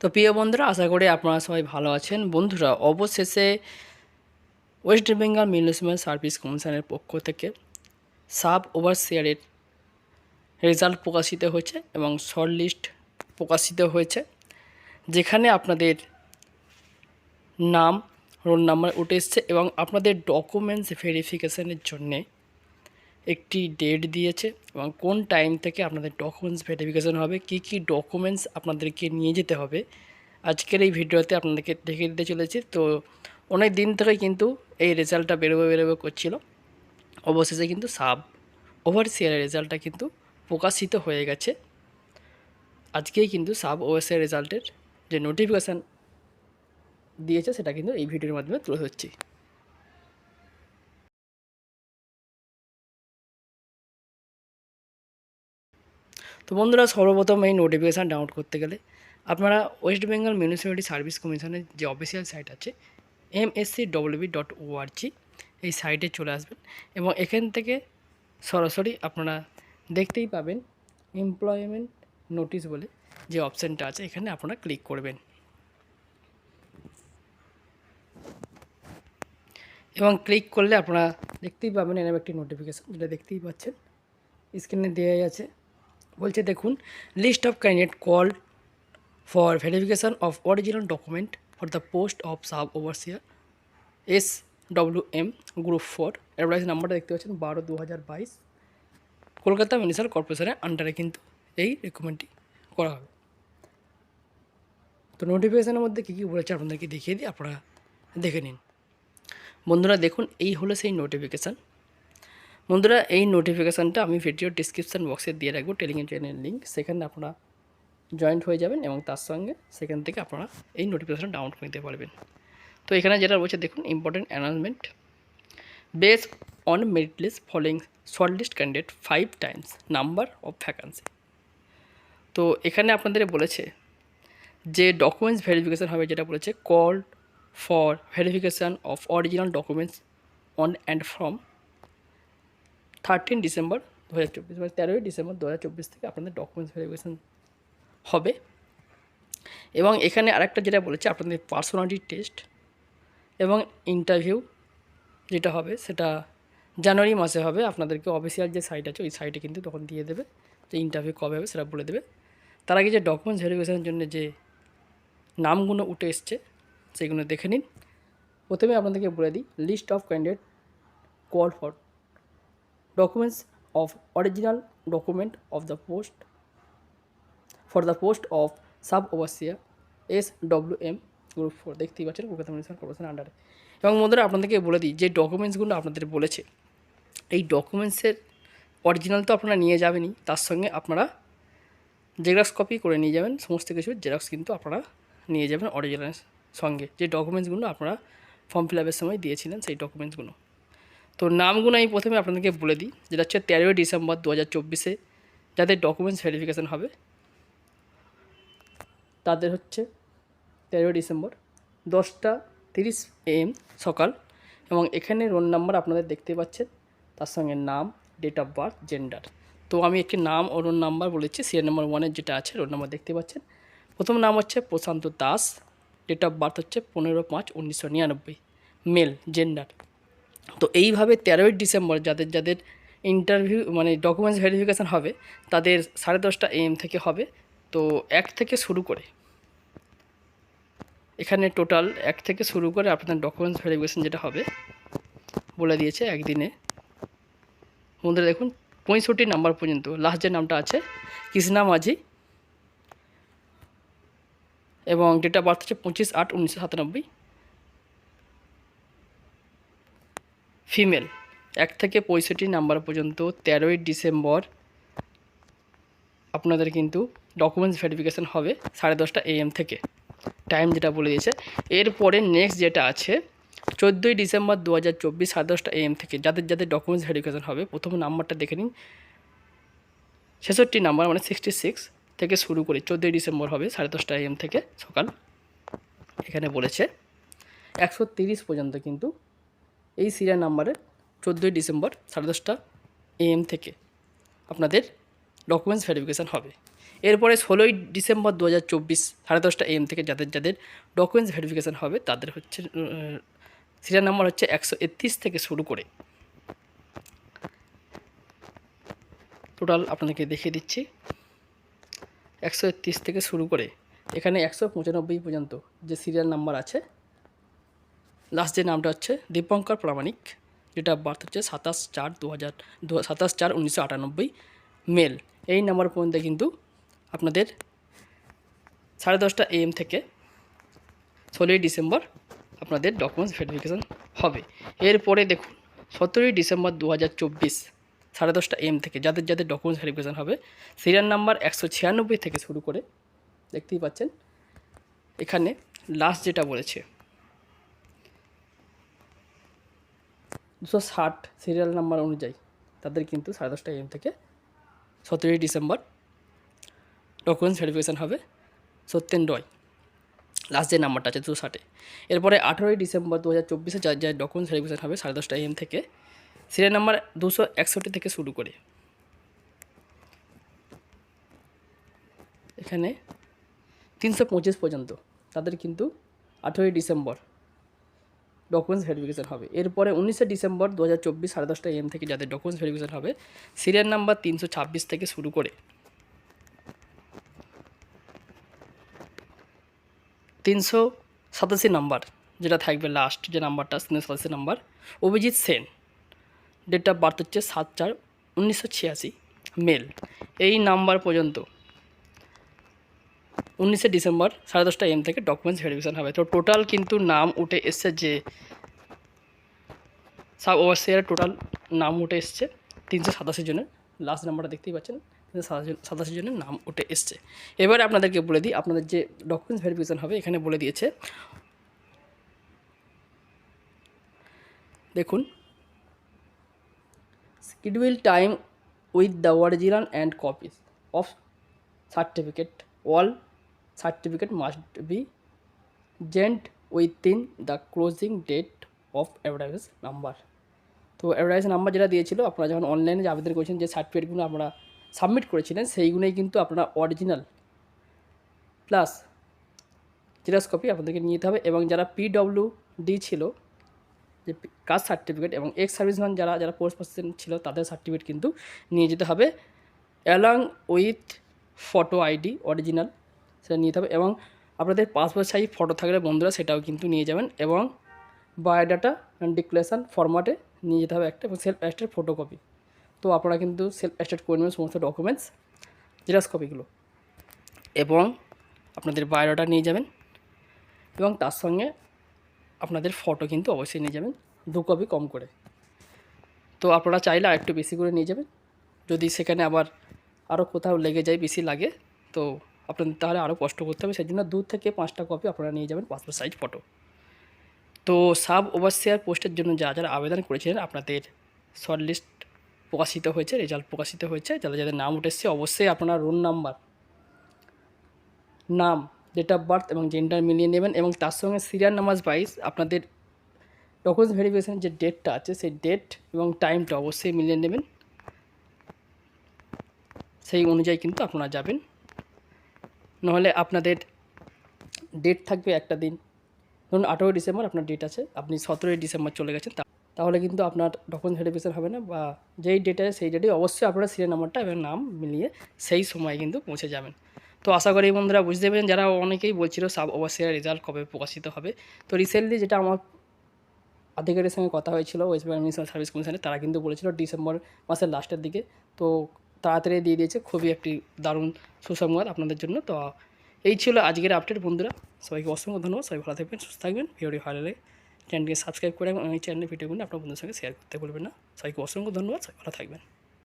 তো প্রিয় বন্ধুরা, আশা করি আপনারা সবাই ভালো আছেন। বন্ধুরা, অবশেষে ওয়েস্ট বেঙ্গল মিউনিসিপ্যাল সার্ভিস কমিশনের পক্ষ থেকে সাব ওভারসিয়ারের রেজাল্ট প্রকাশিত হয়েছে এবং শর্ট লিস্ট প্রকাশিত হয়েছে, যেখানে আপনাদের নাম, রোল নাম্বার উঠে এসছে এবং আপনাদের ডকুমেন্টস ভেরিফিকেশনের জন্যে একটি ডেট দিয়েছে এবং কোন টাইম থেকে আপনাদের ডকুমেন্টস ভেরিফিকেশন হবে, কি কি ডকুমেন্টস আপনাদেরকে নিয়ে যেতে হবে, আজকের এই ভিডিওতে আপনাদেরকে দেখিয়ে দিতে চলেছি। তো অনেক দিন থেকে কিন্তু এই রেজাল্টটা বেরোবে বেরোবে করছিল। অবশেষে কিন্তু সাব ওভারসিয়ারের রেজাল্টটা কিন্তু প্রকাশিত হয়ে গেছে। আজকেই কিন্তু সাব ওভারসিয়ার রেজাল্টের যে নোটিফিকেশান দিয়েছে, সেটা কিন্তু এই ভিডিওর মাধ্যমে তুলে ধরছি। তো বন্ধুরা সর্বপ্রথম এই নোটিফিকেশান ডাউনলোড করতে গেলে আপনারা ওয়েস্ট বেঙ্গল মিউনিসিপ্যালিটি সার্ভিস কমিশনের যে অফিসিয়াল সাইট আছে M SC WB dot ORG এই সাইটে চলে আসবেন এবং এখান থেকে সরাসরি আপনারা দেখতেই পাবেন এমপ্লয়মেন্ট নোটিশ বলে যে অপশানটা আছে, এখানে আপনারা ক্লিক করবেন। এবং ক্লিক করলে আপনারা দেখতেই পাবেন এরকম একটি নোটিফিকেশান যেটা দেখতেই পাচ্ছেন। স্ক্রিনে দেওয়াই আছে। বলছে, দেখুন list of candidate call for verification of original document for the post of sub overseer S W M group four advice নাম্বারটা দেখতে পাচ্ছেন, বারো দু হাজার বাইশ। কলকাতা মিউনিসিপ্যাল কর্পোরেশনের আন্ডারে কিন্তু এই রেকমেন্ডটি করা হবে। তো নোটিফিকেশানের মধ্যে কী কী বলেছে আপনাদেরকে দেখিয়ে দিই, আপনারা দেখে নিন। বন্ধুরা, দেখুন, এই হলো সেই নোটিফিকেশান বন্ধুরা, এই নোটিফিকেশানটা আমি ভিডিও ডিসক্রিপশান বক্সে দিয়ে রাখব টেলিগ্রাম চ্যানেল লিঙ্ক সেখানে আপনারা জয়েন্ট হয়ে যাবেন এবং তার সঙ্গে সেখান থেকে আপনারা এই নোটিফিকেশান ডাউনলোড করে নিতে পারবেন। তো এখানে যেটা বলছে দেখুন important announcement base on merit list following short list candidate five times number of vacancy তো এখানে আপনাদের বলেছে যে ডকুমেন্টস ভেরিফিকেশান হবে, যেটা বলেছে call for verification of original documents on and from thirteen December দু হাজার চব্বিশ মানে তেরোই ডিসেম্বর দু হাজার চব্বিশ থেকে আপনাদের ডকুমেন্টস ভেরিফিকেশান হবে। এবং এখানে আরেকটা যেটা বলেছে, আপনাদের পার্সোনালিটি টেস্ট এবং ইন্টারভিউ যেটা হবে, সেটা জানুয়ারি মাসে হবে। আপনাদেরকে অফিসিয়াল যে সাইট আছে, ওই সাইটে কিন্তু তখন দিয়ে দেবে যে ইন্টারভিউ কবে হবে, সেটা বলে দেবে। তার আগে যে ডকুমেন্টস ভেরিফিকেশনের জন্য যে নামগুলো উঠে এসছে, সেগুলো দেখে নিন। প্রথমে আপনাদেরকে বলে দিই list of candidate call for documents of original document of the post, for the post of sub overseer S W M group four দেখতেই পাচ্ছেন, কলকাতা মিউনিসিপ্যাল কর্পোরেশন আন্ডারে এবং বন্ধুরা, আপনাদেরকে বলে দিই, যে ডকুমেন্টসগুলো আপনাদের বলেছে, এই ডকুমেন্টসের অরিজিনাল তো আপনারা নিয়ে যাবেনই, তার সঙ্গে আপনারা জেরক্স কপি করে নিয়ে যাবেন, সমস্ত কিছু জেরক্স কিন্তু আপনারা নিয়ে যাবেন অরিজিনাল সঙ্গে। যে ডকুমেন্টসগুলো আপনারা ফর্ম ফিল আপের সময় দিয়েছিলেন, সেই ডকুমেন্টসগুলো তো নামগুলো আমি প্রথমে আপনাদেরকে বলে দিই। যেটা হচ্ছে তেরোই ডিসেম্বর দু হাজার চব্বিশে যাদের ডকুমেন্টস ভেরিফিকেশান হবে, তাদের হচ্ছে তেরোই ডিসেম্বর দশটা তিরিশ এম সকাল। এবং এখানে রোল নাম্বার আপনাদের দেখতে পাচ্ছেন, তার সঙ্গে নাম ডেট অফ বার্থ জেন্ডার তো আমি একটি নাম ও রোল নাম্বার বলেছি সিরিয়াল নাম্বার ওয়ানের যেটা আছে রোল নাম্বার দেখতে পাচ্ছেন। প্রথম নাম হচ্ছে Prashanta Das date of birth হচ্ছে পনেরো পাঁচ উনিশশো নিরানব্বই। মেল জেন্ডার তো এইভাবে তেরোই ডিসেম্বর যাদের যাদের ইন্টারভিউ মানে ডকুমেন্টস ভেরিফিকেশান হবে, তাদের সাড়ে দশটা এম থেকে হবে। তো এক থেকে শুরু করে। এখানে টোটাল এক থেকে শুরু করে আপনার ডকুমেন্টস ভেরিফিকেশান যেটা হবে, বলে দিয়েছে একদিনে। বন্ধুরা দেখুন, পঁয়ষট্টি নাম্বার পর্যন্ত লাস্ট যে নামটা আছে, কৃষ্ণা মাঝি। এবং ডেট অফ বার্থ হচ্ছে পঁচিশ আট উনিশশো সাতানব্বই। ফিমেল। এক থেকে পঁয়ষট্টি নাম্বার পর্যন্ত তেরোই ডিসেম্বর আপনাদের কিন্তু ডকুমেন্টস ভেরিফিকেশান হবে সাড়ে দশটা এএম থেকে। টাইম যেটা বলে দিয়েছে। এরপরে নেক্সট যেটা আছে, চোদ্দোই ডিসেম্বর দু হাজার চব্বিশ সাড়ে দশটা এএম থেকে যাদের যাদের ডকুমেন্টস ভেরিফিকেশান হবে, প্রথম নাম্বারটা দেখে নিন। ছেষট্টি নাম্বার মানে সিক্সটি সিক্স থেকে শুরু করে চোদ্দোই ডিসেম্বর হবে সাড়ে দশটা এএম থেকে সকাল। এখানে বলেছে, একশো তিরিশ পর্যন্ত কিন্তু এই সিরিয়াল নাম্বারে চোদ্দোই ডিসেম্বর সাড়ে দশটা এএম থেকে আপনাদের ডকুমেন্টস ভেরিফিকেশান হবে। এরপরে ষোলোই ডিসেম্বর দু হাজার চব্বিশ সাড়ে দশটা এম থেকে যাদের যাদের ডকুমেন্টস ভেরিফিকেশান হবে, তাদের হচ্ছে সিরিয়াল নাম্বার হচ্ছে একশো একত্রিশ থেকে শুরু করে। টোটাল আপনাদেরকে দেখিয়ে দিচ্ছি। একশো একত্রিশ থেকে শুরু করে, এখানে একশো পঁচানব্বই পর্যন্ত যে সিরিয়াল নাম্বার আছে লাস্ট যে নামটা হচ্ছে দীপঙ্কর প্রামাণিক, যেটা বার্থ হচ্ছে সাতাশ চার দু হাজার দু, সাতাশ চার উনিশশো আটানব্বই মেল এই নাম্বার পর্যন্ত কিন্তু আপনাদের সাড়ে দশটা এম থেকে ষোলোই ডিসেম্বর আপনাদের ডকুমেন্টস ভেরিফিকেশান হবে। এরপরে দেখুন, সতেরোই ডিসেম্বর দু হাজার চব্বিশ সাড়ে দশটা এম থেকে যাদের যাদের ডকুমেন্টস ভেরিফিকেশান হবে সিরিয়াল নাম্বার একশো ছিয়ানব্বই থেকে শুরু করে, দেখতেই পাচ্ছেন, এখানে লাস্ট যেটা বলেছে দুশো ষাট সিরিয়াল নাম্বার অনুযায়ী। তাদের কিন্তু সাড়ে দশটা এম থেকে সতেরোই ডিসেম্বর ডকুমেন্টস ভেরিফিকেশান হবে সত্যেন রয়। লাস্ট যে নাম্বারটা আছে দুশো ষাটে। এরপরে আঠেরোই ডিসেম্বর দু হাজার চব্বিশে যার যার ডকুমেন্টস ভেরিফিকেশান হবে সাড়ে দশটা এম থেকে সিরিয়াল নাম্বার দুশো একষট্টি থেকে শুরু করে। এখানে তিনশো পঁচিশ পর্যন্ত। তাদের কিন্তু আঠেরোই ডিসেম্বর ডকুমেন্টস ভেরিফিকেশান হবে। এরপরে উনিশে ডিসেম্বর দু হাজার চব্বিশ সাড়ে দশটা এম থেকে যাদের ডকুমেন্টস ভেরিফিকেশান হবে সিরিয়াল নাম্বার তিনশো ছাব্বিশ থেকে শুরু করে। তিনশো সাতাশি নাম্বার যেটা থাকবে লাস্ট যে নাম্বারটা তিনশো সাতাশি number Abhijit Sen date of birth হচ্ছে সাত চার উনিশশো ছিয়াশি মেল এই নাম্বার পর্যন্ত উনিশে ডিসেম্বর সাড়ে দশটা এম থেকে ডকুমেন্টস ভেরিফিকেশান হবে। তো টোটাল কিন্তু নাম উঠে এসছে যে সাব ওভারসিয়ার টোটাল নাম উঠে এসছে তিনশো সাতাশি জনের। লাস্ট নাম্বারটা দেখতেই পাচ্ছেন, তিনশো সাতাশি জনের নাম উঠে এসছে। এবারে আপনাদেরকে বলে দিই, আপনাদের যে ডকুমেন্টস ভেরিফিকেশান হবে, এখানে বলে দিয়েছে, দেখুন, schedule time with the original and copies of certificate, all certificate must be sent within the closing date of advertise number তো অ্যাডভার্টাইজ নাম্বার যেটা দিয়েছিল, আপনারা যখন অনলাইনে যে আবেদন করেছেন যে সার্টিফিকেটগুলো আপনারা সাবমিট করেছিলেন, সেইগুলোই কিন্তু আপনারা অরিজিনাল প্লাস জেরক্স কপি আপনাদেরকে নিয়ে যেতে হবে এবং যারা পিডব্লিউ ডি ছিল, যে কাস্ট সার্টিফিকেট এবং এক্স সার্ভিসম্যান যারা যারা পোস্ট পার্সন ছিল, তাদের সার্টিফিকেট কিন্তু নিয়ে যেতে হবে along with photo ID original সেটা নিয়ে হবে এবং আপনাদের পাসপোর্ট সাইজ ফটো থাকলে বন্ধুরা সেটাও কিন্তু নিয়ে যাবেন এবং বায়োডাটা ডিক্লারেশান ফরম্যাটে নিয়ে যেতে হবে একটা এবং সেলফ অ্যাস্টেড ফটোকপি তো আপনারা কিন্তু সেলফ অ্যাস্টেড করে নেবেন সমস্ত ডকুমেন্টস জেরক্স কপিগুলো এবং আপনাদের বায়োডাটা নিয়ে যাবেন এবং তার সঙ্গে আপনাদের ফটো কিন্তু অবশ্যই নিয়ে যাবেন, দু কপি কম করে। তো আপনারা চাইলে আরেকটু বেশি করে নিয়ে যাবেন। যদি সেখানে আবার আরও কোথাও লেগে যায়, বেশি লাগে, তো আপনাদের তাহলে আরও কষ্ট করতে হবে। সেই জন্য দু থেকে পাঁচটা কপি আপনারা নিয়ে যাবেন পাসপোর্ট সাইজ ফটো তো সাব ওভারসিয়ার পোস্টের জন্য যা যারা আবেদন করেছিলেন, আপনাদের শর্ট লিস্ট প্রকাশিত হয়েছে রেজাল্ট প্রকাশিত হয়েছে। যাদের যাদের নাম উঠেছে, অবশ্যই আপনার রোল নাম্বার নাম ডেট অফ বার্থ এবং জেন্ডার মিলিয়ে নেবেন এবং তার সঙ্গে সিরিয়াল নাম্বার ওয়াইজ আপনাদের ডকুমেন্টস ভেরিফিকেশান যে ডেটটা আছে, সেই ডেট এবং টাইমটা অবশ্যই মিলিয়ে নেবেন। সেই অনুযায়ী কিন্তু আপনারা যাবেন। নাহলে আপনাদের ডেট থাকবে একটা দিন। ধরুন আঠেরোই ডিসেম্বর আপনার ডেট আছে, আপনি সতেরোই ডিসেম্বর চলে গেছেন তাহলে কিন্তু আপনার ডকুমেন্টস ভেরিফিকেশান হবে না বা যেই ডেট সেই ডেটে অবশ্যই আপনারা সিরিয়াল নাম্বারটা এবং নাম মিলিয়ে সেই সময় কিন্তু পৌঁছে যাবেন। তো আশা করি বন্ধুরা বুঝতে পারেন যারা অনেকেই বলছিল সাব ওভারসিয়ার রেজাল্ট কবে প্রকাশিত হবে। তো রিসেন্টলি যেটা আমার আধিকারিকের সঙ্গে কথা হয়েছিল ওয়েস্ট বেঙ্গল সার্ভিস কমিশনে তারা কিন্তু বলেছিল ডিসেম্বর মাসের লাস্টের দিকে। তো তাড়াতাড়ি দিয়ে দিয়েছে। খুবই একটি দারুণ সুসংবাদ আপনাদের জন্য। তো এই ছিল আজকের আপডেট বন্ধুরা। সবাইকে অসংখ্য ধন্যবাদ। সবাই ভালো থাকবেন, সুস্থ থাকবেন। ভিডিওটি ভালো লাগে চ্যানেলটিকে সাবস্ক্রাইব করে এবং এই চ্যানেলের ভিডিওগুলো আপনার বন্ধুর সঙ্গে শেয়ার করতে বলবেন না। সবাইকে অসংখ্য ধন্যবাদ। সবাই ভালো থাকবেন।